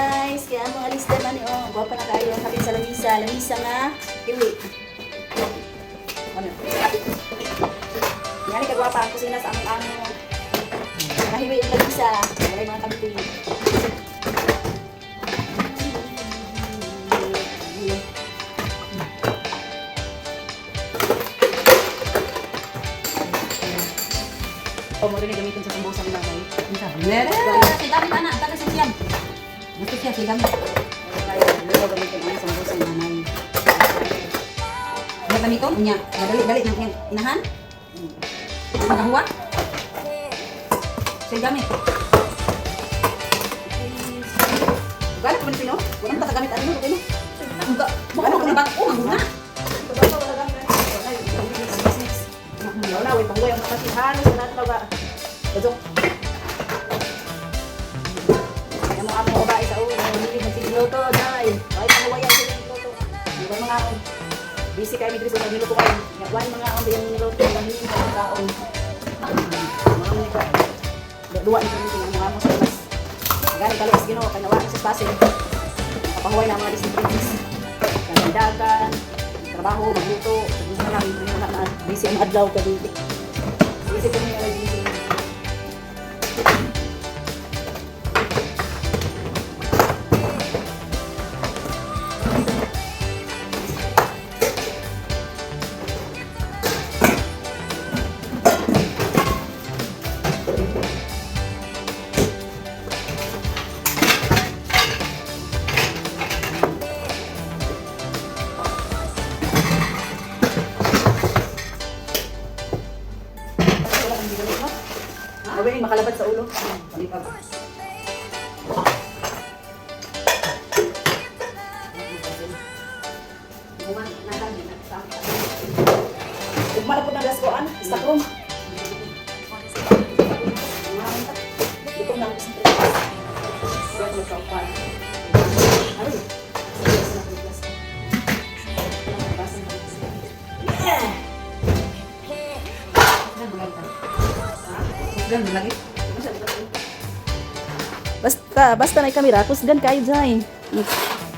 guys, kaya mo alis na man oh. Gwapa na kayo ang kapit sa lamisa. Lamisa nga, iwi. Ano? Yan ka gwapa ang kusina sa among amo. Nakahiwi ang lamisa. Wala yung mga kampi. O, mo rin gamitin sa tambusan ng nanay. Meron! Si David anak, taga sa siyan. Gusto siya, si David. Kaya, lalo gamitin ang tambusan ng nanay. Ano kami ko? Unya, madali-dali ng iyang inahan. Magahuwa. Si David. Gano'n ko man pino? Walang patagamit ano mo, okay no? Ang Ano ko na ba? Oh, nga. Wala, way pangway ang kapatid. Halos na natin ba? Bajok. Busy kayo, Midris, wala niluto kayo. Wala mga on, yung niluto, yung hindi mga taon. Mga mga ka. Dua ni kami ang mga mo sa mas. Gani kali is Ginoo kay nawala sa basin. Kapahuway na ang mga disciplines. Kandagan, trabaho, magluto, gusto na yung na busy ang adlaw ka dito. Busy kami Gawin makalabat sa ulo. Palipag. Ugma na po ng gaskoan, stock Gan mo lagi. Basta, basta na kamera, kusgan kayo dyan.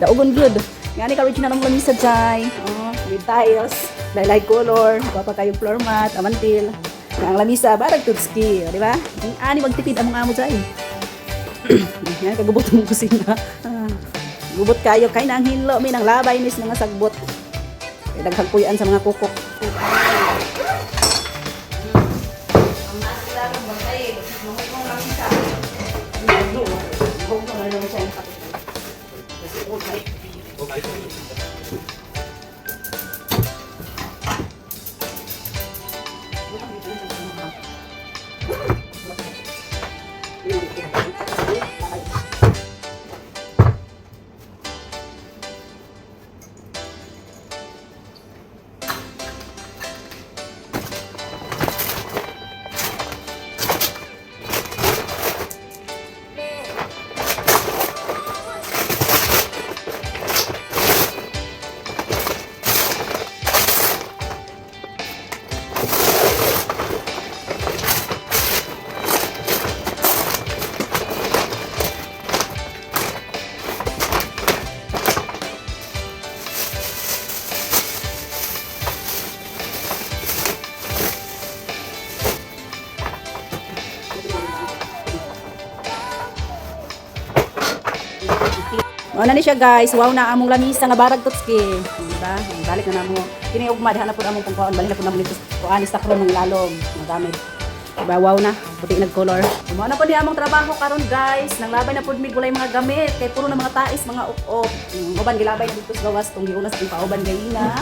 Daugon good. Nga ni ka-original ang lamisa dyan. Oh, with tiles, light color, pa kayo floor mat, amantil. Nga ang lamisa, barag tutski, di ba? Ang ani magtipid ang mga amo dyan. Yan, kagubot mong kusina. Ah, Gubot kayo, kay nang hinlo, may nang labay nis mga sagbot. Daghagpuyan sa mga kukok. you Mao na ni siya guys. Wow na among lamisa nga barag tutski. Diba? Balik na namo. Kini ugma diha na pud among pangkuan balik na pud namo dito kuan sa kron ng lalom nga. Diba wow na puti nag color. Mao na pud ni among trabaho karon guys. Nang labay na pud mi gulay mga gamit kay puro na mga tais mga up-up. Mm, Uban gilabay na dito sa gawas tong giunas tong pauban gayina.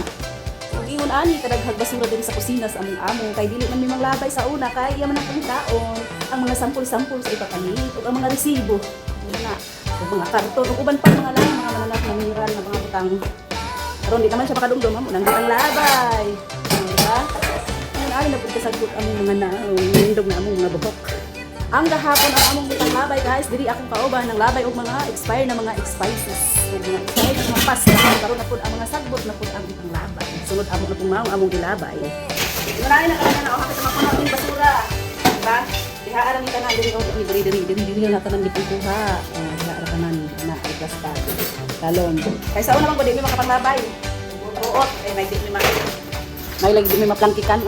Ingon ani kadaghag basura diri sa kusina sa among amo kay dili man mi manglabay sa una kay iya man ang pangitaon ang mga sampol-sampol sa ipapalit ug ang mga resibo. Nga, ug mga karton uban pa mga lang mga mananap na mineral na mga butang. Karon di naman siya makadumdum amo nang butang labay. Ano, di ba? Ngayon ari na pud kasagot among mga na nindog na among mga buhok. Ang gahapon ang among butang labay guys, diri akong kauban ng labay og mga expired na mga spices ug mga expired na mga pasta karon na pud ang mga sagbot na pud ang butang labay. Sunod amo na pud mao ang among gilabay. Marami na kaya na ako sa mga puno basura. Diba? Diha arang ita na diri og diri diri diri diri na tanan gipang kuha. Ah, tanan na Basta. Talon. Kaya sa una bang pwede may makapanglabay. Buot. Eh, may di may may lagi di may maplangkikan.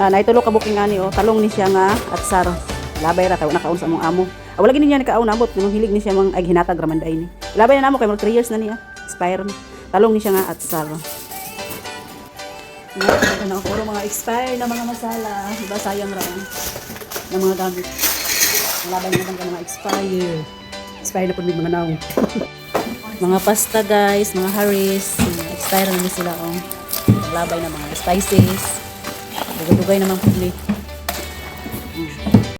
Na naitulo ka booking ani oh. Talong ni siya nga at sar. Labay ra kay nakaon sa among amo. Ah, wala gini niya nakaon abot nung hilig ni siya mang ay hinatag ramanday ni. Labay na namo kay mag 3 years na niya. Expire na. Talong ni siya nga at sar. Ano, puro mga expire na mga masala. Diba sayang ra ng mga gamit. Labay naman ka mga expire. Expire na po din mga naong. mga pasta guys, mga Harris. Expire na sila oh. Labay na mga spices. Dugay-dugay naman puli.